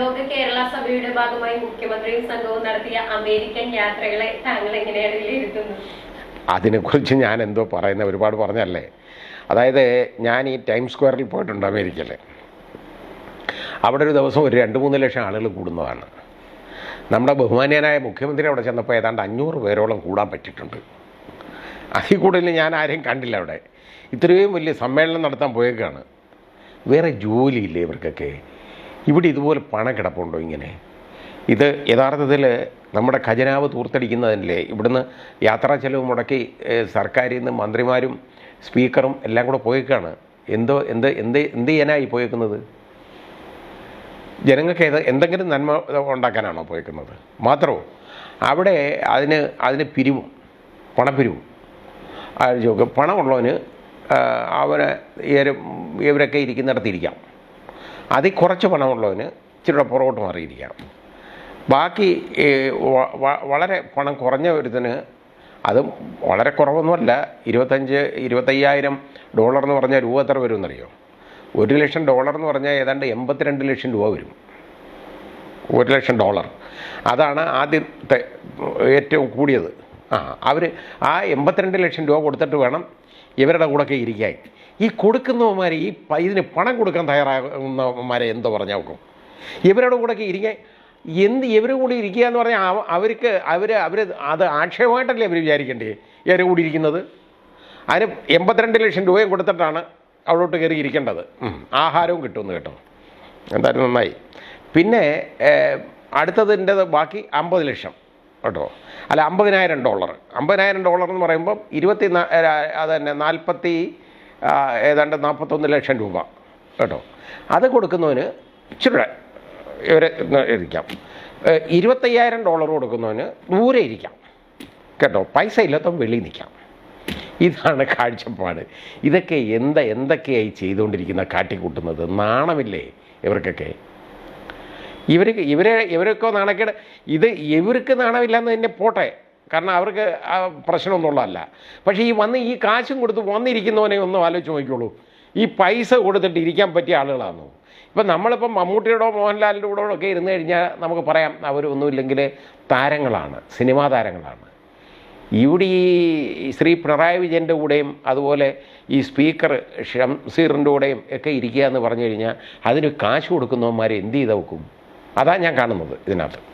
ലോക കേരള സഭയുടെ ഭാഗമായി മുഖ്യമന്ത്രിയും സംഘവും നടത്തിയ അമേരിക്കൻ യാത്രകളെ താങ്കൾ എങ്ങനെയാണ് വിലയിരുത്തുന്നത്? അതിനെക്കുറിച്ച് ഞാൻ എന്തോ പറയുന്ന ഒരുപാട് പറഞ്ഞല്ലേ? അതായത് ഞാൻ ഈ ടൈം സ്ക്വയറിൽ പോയിട്ടുണ്ട് അമേരിക്കയിൽ അവിടെ ഒരു ദിവസം ഒരു രണ്ട് മൂന്ന് ലക്ഷം ആളുകൾ കൂടുന്നതാണ്. നമ്മുടെ ബഹുമാന്യനായ മുഖ്യമന്ത്രി അവിടെ ചെന്നപ്പോൾ ഏതാണ്ട് അഞ്ഞൂറ് പേരോളം കൂടാൻ പറ്റിയിട്ടുണ്ട്. അതിൽ കൂടുതൽ ഞാൻ ആരെയും കണ്ടില്ല അവിടെ. ഇത്രയും വലിയ സമ്മേളനം നടത്താൻ പോയേക്കാണ്. വേറെ ജോലിയില്ലേ ഇവർക്കൊക്കെ? ഇവിടെ ഇതുപോലെ പണം കിടപ്പുണ്ടോ ഇങ്ങനെ? ഇത് യഥാർത്ഥത്തിൽ നമ്മുടെ ഖജനാവ് തൂർത്തടിക്കുന്നതല്ലേ ഇവിടുന്ന് യാത്രാ ചെലവ് മുടക്കി സർക്കാരിൽ നിന്ന് മന്ത്രിമാരും സ്പീക്കറും എല്ലാം കൂടെ പോയേക്കാണ്. എന്തോ എന്ത് എന്ത് എന്ത് ചെയ്യാനായി പോയേക്കുന്നത്? ജനങ്ങൾക്ക് ഏത് എന്തെങ്കിലും നന്മ ഉണ്ടാക്കാനാണോ പോയേക്കുന്നത്? മാത്രമോ അവിടെ അതിന് അതിന് പിരിവും പണപ്പിരിവും. ചോദിക്കും പണമുള്ളവന് അവനെ അവന് ഇവർ ഇവരൊക്കെ ഇരിക്കുന്നിടത്ത് ഇരിക്കാം. അതിൽ കുറച്ച് പണമുള്ളവന് ഇച്ചിരി പുറകോട്ട് മാറിയിരിക്കാം ബാക്കി വളരെ പണം കുറഞ്ഞ ഒരുത്തിന് അതും വളരെ കുറവൊന്നുമല്ല. ഇരുപത്തഞ്ച് ഇരുപത്തയ്യായിരം ഡോളർ എന്ന് പറഞ്ഞാൽ രൂപ എത്ര വരും എന്നറിയോ ഒരു ലക്ഷം ഡോളർ എന്ന് പറഞ്ഞാൽ ഏതാണ്ട് എൺപത്തിരണ്ട് ലക്ഷം രൂപ വരും. ഒരു ലക്ഷം ഡോളർ. അതാണ് ആദ്യത്തെ ഏറ്റവും കൂടിയത്. ആ അവർ ആ എൺപത്തിരണ്ട് ലക്ഷം രൂപ കൊടുത്തിട്ട് വേണം ഇവരുടെ കൂടെയൊക്കെ ഇരിക്കാൻ. ഈ കൊടുക്കുന്നവന്മാർ ഈ ഇതിന് പണം കൊടുക്കാൻ തയ്യാറാകുന്നവന്മാരെ എന്തോ പറഞ്ഞാൽ നോക്കും ഇവരുടെ കൂടെയൊക്കെ ഇരിക്കാൻ എന്ത് ഇവരും കൂടി ഇരിക്കുക എന്ന് പറഞ്ഞാൽ അവ- അവർക്ക് അവർ അവർ അത് ആക്ഷേപമായിട്ടല്ലേ അവർ വിചാരിക്കേണ്ടേ? ഇവരെ കൂടി ഇരിക്കുന്നത്? അതിന് എൺപത്തിരണ്ട് ലക്ഷം രൂപയും കൊടുത്തിട്ടാണ് അവിടോട്ട് കയറി ഇരിക്കേണ്ടത്. ആഹാരവും കിട്ടുമെന്ന് കേട്ടോ. എന്തായാലും നന്നായി. പിന്നെ അടുത്തതിന്റെ ബാക്കി അമ്പത് ലക്ഷം കേട്ടോ. അല്ല അമ്പതിനായിരം ഡോളർ. അമ്പതിനായിരം ഡോളർ എന്ന് പറയുമ്പം ഇരുപത്തി അത് തന്നെ നാൽപ്പത്തി ഏതാണ്ട് നാൽപ്പത്തൊന്ന് ലക്ഷം രൂപ കേട്ടോ. അത് കൊടുക്കുന്നവന് ഇച്ചിരി ഇവരെ ഇരിക്കാം. ഇരുപത്തയ്യായിരം ഡോളർ കൊടുക്കുന്നവന് ദൂരെ ഇരിക്കാം. കേട്ടോ പൈസ ഇല്ലാത്തവൻ വെളിയിൽ നിൽക്കാം. ഇതാണ് കാഴ്ചപ്പാട്. ഇതൊക്കെ എന്താ എന്തൊക്കെയായി ചെയ്തുകൊണ്ടിരിക്കുന്ന കാട്ടിക്കൂട്ടുന്നത്? നാണമില്ലേ ഇവർക്കൊക്കെ? ഇവർക്ക് ഇവരെ ഇവരൊക്കെ നാണക്കേട്. ഇത് ഇവർക്ക് നാണമില്ലാന്ന് തന്നെ പോട്ടെ. കാരണം അവർക്ക് ആ പ്രശ്നമൊന്നുള്ളതല്ല. പക്ഷേ ഈ വന്ന് ഈ കാശും കൊടുത്ത് വന്നിരിക്കുന്നവനെ ഒന്നും ആലോചിച്ച് നോക്കിക്കോളൂ. ഈ പൈസ കൊടുത്തിട്ട് ഇരിക്കാൻ പറ്റിയ ആളുകളാണ് ഇപ്പം നമ്മളിപ്പം മമ്മൂട്ടിയോടോ മോഹൻലാലിന്റെ കൂടെ ഒക്കെ ഇരുന്ന് കഴിഞ്ഞാൽ നമുക്ക് പറയാം അവരൊന്നുമില്ലെങ്കിൽ താരങ്ങളാണ് സിനിമാ താരങ്ങളാണ്. ഇവിടെ ഈ ശ്രീ പിണറായി വിജയന്റെ കൂടെയും അതുപോലെ ഈ സ്പീക്കർ ഷംസീറിന്റെ കൂടെയും ഒക്കെ ഇരിക്കുക എന്ന് പറഞ്ഞു കഴിഞ്ഞാൽ അതിന് കാശ് കൊടുക്കുന്നവന്മാരെ എന്ത് ചെയ്ത് വെക്കും? അതാണ് ഞാൻ കാണുന്നത് ഇതിനകത്ത്.